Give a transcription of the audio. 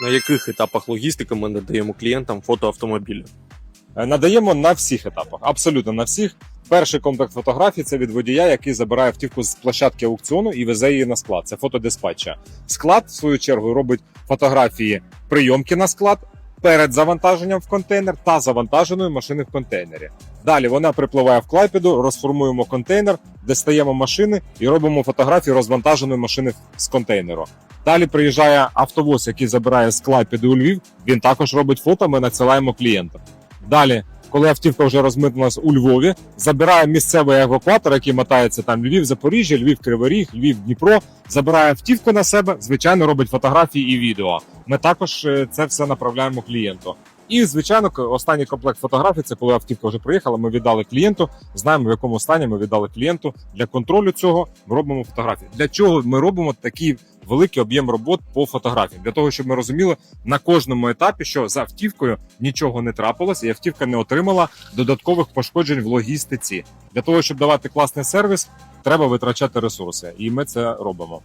На яких етапах логістики ми надаємо клієнтам фото автомобіля? Е, Надаємо на всіх етапах, абсолютно на всіх. Перший комплект фотографій це від водія, який забирає автівку з площадки аукціону і везе її на склад. Це фотодиспатча. Склад, в свою чергу, робить фотографії прийомки на склад перед завантаженням в контейнер та завантаженої машини в контейнері. Далі вона припливає в клайпіду, розформуємо контейнер, дістаємо машини і робимо фотографії розвантаженої машини з контейнеру. Далі приїжджає автовоз, який забирає з клайпіду у Львів. Він також робить фото. Ми надсилаємо клієнтам. Далі, коли автівка вже розмитнулася у Львові, забирає місцевий евакуатор, який мотається там Львів, Запоріжжя, Львів, Кривий Ріг, Львів, Дніпро. Забирає автівку на себе, звичайно, робить фотографії і відео. Ми також е, це все направляємо клієнту. І звичайно, останній комплект фотографій це коли автівка вже приїхала. Ми віддали клієнту. Знаємо в якому стані ми віддали клієнту. Для контролю цього ми робимо фотографії. Для чого ми робимо такий великий об'єм робот по фотографіям? Для того, щоб ми розуміли на кожному етапі, що за автівкою нічого не трапилось, і автівка не отримала додаткових пошкоджень в логістиці. Для того, щоб давати класний сервіс, треба витрачати ресурси, і ми це робимо.